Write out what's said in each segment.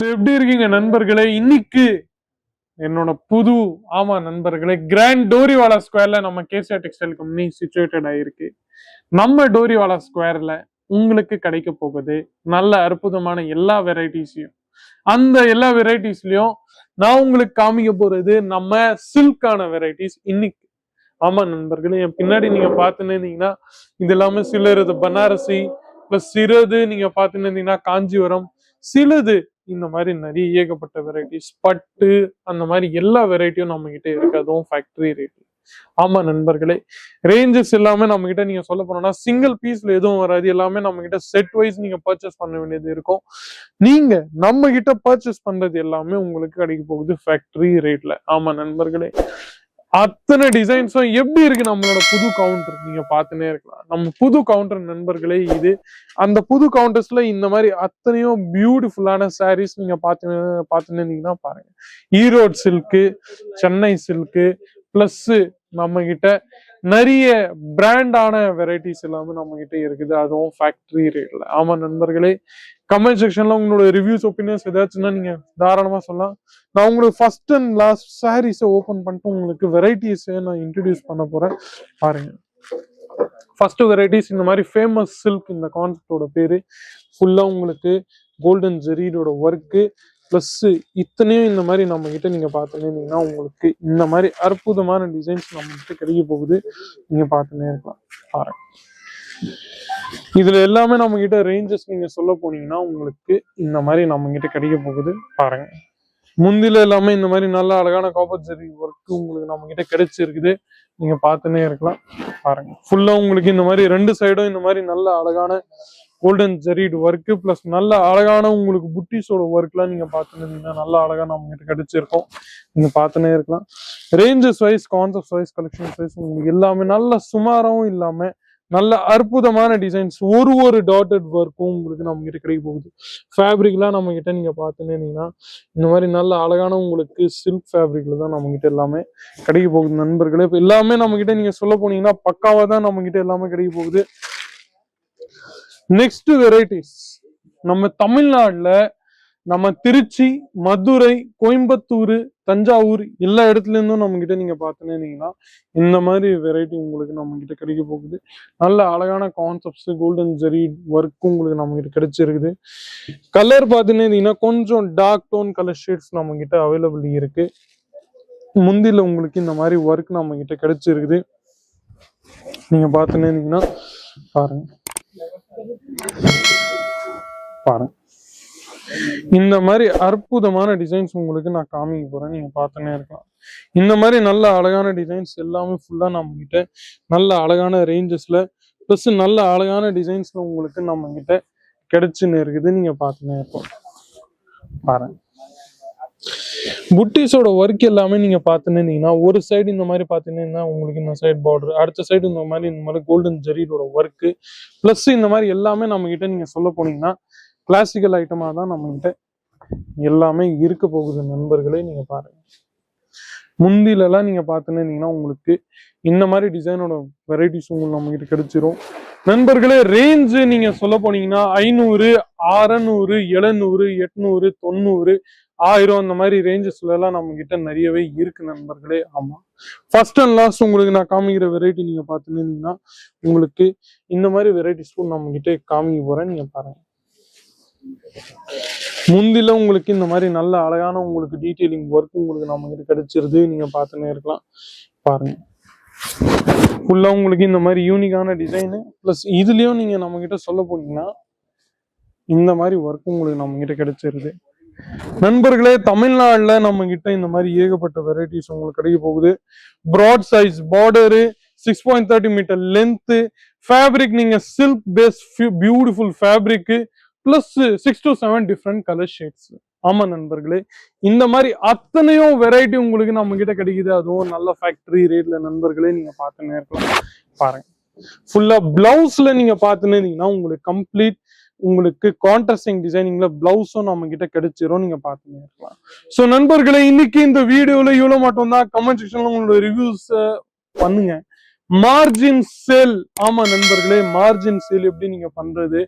So எப்படி இருக்கீங்க நண்பர்களே? இன்னைக்கு என்னோட புது ஆமா நண்பர்களே கிராண்ட் டோரிவாலா ஸ்கொயர்ல நம்ம கேசிஆர் டெக்ஸ்டைல் கம்பெனி சுச்சுவேட்டட் ஆயிருக்கு. நம்ம டோரிவாலா ஸ்கொயர்ல உங்களுக்கு கிடைக்க போகுது நல்ல அற்புதமான எல்லா வெரைட்டிஸையும் அந்த எல்லா வெரைட்டிஸ்லயும் நான் உங்களுக்கு காமிக்க போறது நம்ம சில்கான வெரைட்டிஸ் இன்னைக்கு. ஆமா நண்பர்களே என் பின்னாடி நீங்க பார்த்துன்னு இருந்தீங்கன்னா இது எல்லாமே சிலருது பனாரசி பிளஸ் சிலது நீங்க பார்த்துன்னு இருந்தீங்கன்னா காஞ்சிபுரம் சிலது இந்த மாதிரி நிறைய ஏகப்பட்ட வெரைட்டிஸ் பட்டு அந்த மாதிரி எல்லா வெரைட்டியும் நம்ம கிட்ட இருக்கு. அதுவும் ஃபேக்டரி ரேட் ஆமா நண்பர்களே ரேஞ்சஸ் எல்லாமே நம்ம கிட்ட நீங்க சொல்ல போனோம்னா சிங்கிள் பீஸ்ல எதுவும் வராது. எல்லாமே நம்ம கிட்ட செட் வைஸ் நீங்க பர்ச்சேஸ் பண்ண வேண்டியது இருக்கும். நீங்க நம்ம கிட்ட பர்ச்சேஸ் பண்றது எல்லாமே உங்களுக்கு கிடைக்க போகுது ஃபேக்டரி ரேட்ல ஆமா நண்பர்களே. அத்தனை டிசைன்ஸும் எப்படி இருக்கு? நம்மளோட புது கவுண்டர் நீங்க பார்த்துனே இருக்கலாம். நம்ம புது கவுண்டர் நண்பர்களே இது அந்த புது கவுண்டர்ஸ்ல இந்த மாதிரி அத்தனையும் பியூட்டிஃபுல்லான சாரீஸ் நீங்க பார்த்து பார்த்துன்னு இருந்தீங்கன்னா பாருங்க. Erode silk Chennai silk plus நம்ம கிட்ட நிறைய பிராண்டான வெரைட்டிஸ் எல்லாமே நம்ம கிட்ட இருக்குது. அதுவும் ஃபேக்டரி ரேட்ல ஆமா நண்பர்களே கமெண்ட் செக்ஷன்ல உங்களோட ரிவ்யூஸ் ஒப்பீனியன்ஸ் ஏதாச்சுன்னா நீங்க தாராளமா சொல்லலாம். நான் உங்களுக்கு ஃபர்ஸ்ட் அண்ட் லாஸ்ட் சாரீஸை ஓபன் பண்ணிட்டு உங்களுக்கு வெரைட்டிஸை நான் இன்ட்ரடியூஸ் பண்ண போறேன். பாருங்க. ஃபர்ஸ்ட் வெரைட்டிஸ் இந்த மாதிரி ஃபேமஸ் சில்க் இந்த கான்செப்டோட பேரு. ஃபுல்லா உங்களுக்கு கோல்டன் ஜெரீடோட ஒர்க்கு ப்ளஸ் இத்தனையும் இந்த மாதிரி நம்ம கிட்ட நீங்க பார்த்துனீங்கன்னா உங்களுக்கு இந்த மாதிரி அற்புதமான டிசைன்ஸ் நம்ம கிட்ட கிடைக்க போகுது. நீங்க பார்த்துனே இருக்கலாம். பாருங்க. இதுல எல்லாமே நம்ம கிட்ட ரேஞ்சஸ் நீங்க சொல்ல போனீங்கன்னா உங்களுக்கு இந்த மாதிரி நம்ம கிட்ட கிடைக்க போகுது. பாருங்க. முந்தில எல்லாமே இந்த மாதிரி நல்ல அழகான காப்பர் ஜெரி ஒர்க் உங்களுக்கு நம்ம கிட்ட கிடைச்சிருக்குது. நீங்க பார்த்துனே இருக்கலாம். பாருங்க. ஃபுல்லா உங்களுக்கு இந்த மாதிரி ரெண்டு சைடும் இந்த மாதிரி நல்ல அழகான கோல்டன் ஜெரீட் ஒர்க்கு ப்ளஸ் நல்ல அழகான உங்களுக்கு புட்டிஸோட ஒர்க்லாம் நீங்க பார்த்துருந்தீங்கன்னா நல்ல அழகா நம்ம கிட்ட கிடைச்சிருக்கோம். நீங்க பார்த்துனே இருக்கலாம். Ranges wise concept wise collections wise உங்களுக்கு எல்லாமே நல்ல சுமாராகவும் இல்லாம நல்ல அற்புதமான டிசைன்ஸ் ஒரு ஒரு டாட்டட் ஒர்க்கும் உங்களுக்கு நம்ம கிட்ட கிடைக்க போகுது. ஃபேப்ரிக்லாம் நம்ம கிட்ட நீங்க பார்த்துனீங்கன்னா இந்த மாதிரி நல்ல அழகான உங்களுக்கு சில்க் ஃபேப்ரிக்ல தான் நம்ம கிட்ட எல்லாமே கிடைக்க போகுது நண்பர்களே. இப்போ எல்லாமே நம்ம கிட்ட நீங்க சொல்ல போனீங்கன்னா பக்காவா தான் நம்ம கிட்ட எல்லாமே கிடைக்க போகுது. நெக்ஸ்ட் வெரைட்டிஸ் நம்ம தமிழ்நாட்டில் நம்ம திருச்சி மதுரை கோயம்புத்தூர் தஞ்சாவூர் எல்லா இடத்துல இருந்தும் நம்ம கிட்ட நீங்க பார்த்துனீங்கன்னா இந்த மாதிரி வெரைட்டி உங்களுக்கு நம்ம கிட்ட கிடைக்க போகுது. நல்ல அழகான கான்செப்ட்ஸ் கோல்டன் ஜெரி ஒர்க் உங்களுக்கு நம்ம கிட்ட கிடைச்சிருக்குது கலர் பார்த்துனீங்கன்னா கொஞ்சம் டார்க் டோன் கலர் ஷேட்ஸ் நம்ம கிட்ட அவைலபிள் இருக்கு. முந்தில உங்களுக்கு இந்த மாதிரி ஒர்க் நம்ம கிட்ட கிடைச்சிருக்குது. நீங்க பார்த்துனீங்கன்னா பாருங்க. பாருங்க. இந்த மாதிரி அற்புதமான டிசைன்ஸ் உங்களுக்கு நான் காமிக்க போறேன். நீங்க பார்த்துனே இருக்கலாம். இந்த மாதிரி நல்ல அழகான டிசைன்ஸ் எல்லாமே ஃபுல்லா நம்ம கிட்ட நல்ல அழகான ரேஞ்சஸ்ல ப்ளஸ் நல்ல அழகான டிசைன்ஸ்ல உங்களுக்கு நம்ம கிட்ட கிடைச்சுன்னு இருக்குது. நீங்க பார்த்துனே இருக்கோம் பாருங்க. புட்டிஸோட ஒர்க் எல்லாமே நீங்க பார்த்துன்னு ஒரு சைடு இந்த மாதிரி பார்த்தீங்கன்னா உங்களுக்கு இந்த சைடு பார்டர் அடுத்த சைடு இந்த மாதிரி இந்த மாதிரி கோல்டன் ஜெரீடோட ஒர்க்கு ப்ளஸ் இந்த மாதிரி எல்லாமே நம்ம கிட்ட நீங்க சொல்ல போனீங்கன்னா கிளாசிக்கல் ஐட்டமா தான் நம்ம கிட்ட எல்லாமே இருக்க போகுது நண்பர்களே நீங்க பாருங்க. முந்திலெல்லாம் நீங்க பார்த்துன்னு உங்களுக்கு இந்த மாதிரி டிசைனோட வெரைட்டிஸ் உங்களுக்கு நம்ம கிட்ட கிடைச்சிரும். நண்பர்களே ரேஞ்சு நீங்க சொல்ல போனீங்கன்னா ஐநூறு அறநூறு எழுநூறு எட்நூறு தொண்ணூறு ஆயிரம் அந்த மாதிரி ரேஞ்சஸ்ல எல்லாம் நம்ம கிட்ட நிறையவே இருக்கு நண்பர்களே. ஆமா. ஃபர்ஸ்ட் அண்ட் லாஸ்ட் உங்களுக்கு நான் காமிக்கிற வெரைட்டி நீங்க பார்த்துன்னு உங்களுக்கு இந்த மாதிரி வெரைட்டிஸ்க்கும் நம்ம கிட்ட காமிக்க போறேன். நீங்க பாருங்க. முந்தில உங்களுக்கு இந்த மாதிரி நல்ல அழகான உங்களுக்கு டீட்டெயிலிங் ஒர்க் உங்களுக்கு நம்ம கிட்ட கிடைச்சிருது. நீங்க பார்த்துன்னே இருக்கலாம். பாருங்க. ஃபுல்லா உங்களுக்கு இந்த மாதிரி யூனிக்கான டிசைனு ப்ளஸ் இதுலேயும் நீங்கள் நம்ம சொல்ல போனீங்கன்னா இந்த மாதிரி ஒர்க் உங்களுக்கு நம்மக்கிட்ட கிடைச்சிருது. நண்பர்களே தமிழ்நாட்டில் நம்மக்கிட்ட இந்த மாதிரி ஏகப்பட்ட வெரைட்டிஸ் உங்களுக்கு கிடைக்க போகுது. Broad size border six point thirty metre length fabric நீங்கள் silk base beautiful fabric plus six to seven different colour shades ஆமா நண்பர்களே இந்த மாதிரி அத்தனையும் வெரைட்டி உங்களுக்கு நம்ம கிட்ட கிடைக்குது. அதுவும் நல்ல ஃபேக்டரி ரேட்ல நண்பர்களே நீங்க பார்த்துன்னே இருக்கலாம். பாருங்க. ஃபுல்லா பிளவுஸ்ல நீங்க பார்த்துன்னு இருந்தீங்கன்னா உங்களுக்கு கம்ப்ளீட் உங்களுக்கு கான்ட்ராஸ்டிங் டிசைனிங்ல பிளவுஸும் நம்ம கிட்ட கிடைச்சிரும். நீங்க பார்த்துன்னே இருக்கலாம். ஸோ நண்பர்களே இன்னைக்கு இந்த வீடியோல இவ்வளவு மட்டும் தான் கமெண்ட் செக்ஷன்ல உங்களோட ரிவ்யூஸ் பண்ணுங்க. மார்ஜின் சேல் ஆமா நண்பர்களே மார்ஜின் சேல் எப்படி நீங்க பண்றது?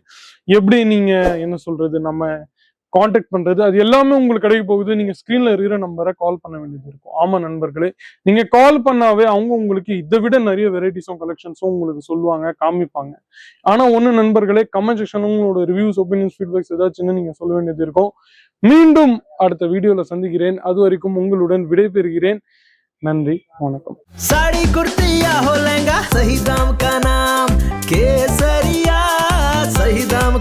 எப்படி நீங்க என்ன சொல்றது? நம்ம காண்டாக்ட் பண்ணுறது அது எல்லாமே உங்களுக்கு கிடைக்க போகுது. நீங்கள் ஸ்க்ரீனில் இருக்கிற நம்பரை கால் பண்ண வேண்டியது இருக்கும். ஆமாம் நண்பர்களே நீங்கள் கால் பண்ணாவே அவங்க உங்களுக்கு இதை விட நிறைய வெரைட்டிஸும் கலெக்ஷன்ஸும் உங்களுக்கு சொல்லுவாங்க காமிப்பாங்க. ஆனால் ஒன்று நண்பர்களே கமெண்ட் செக்ஷன் உங்களோட ரிவ்யூஸ் ஒப்பீனியன்ஸ் ஃபீட்பேக்ஸ் ஏதாச்சும் நீங்கள் சொல்ல வேண்டியது இருக்கும். மீண்டும் அடுத்த வீடியோவில் சந்திக்கிறேன். அது வரைக்கும் உங்களுடன் விடைபெறுகிறேன். நன்றி வணக்கம். சாடி குர்த்தியா ஹோ லெங்கா சஹி தாம் கா கேசரியா சஹி தாம்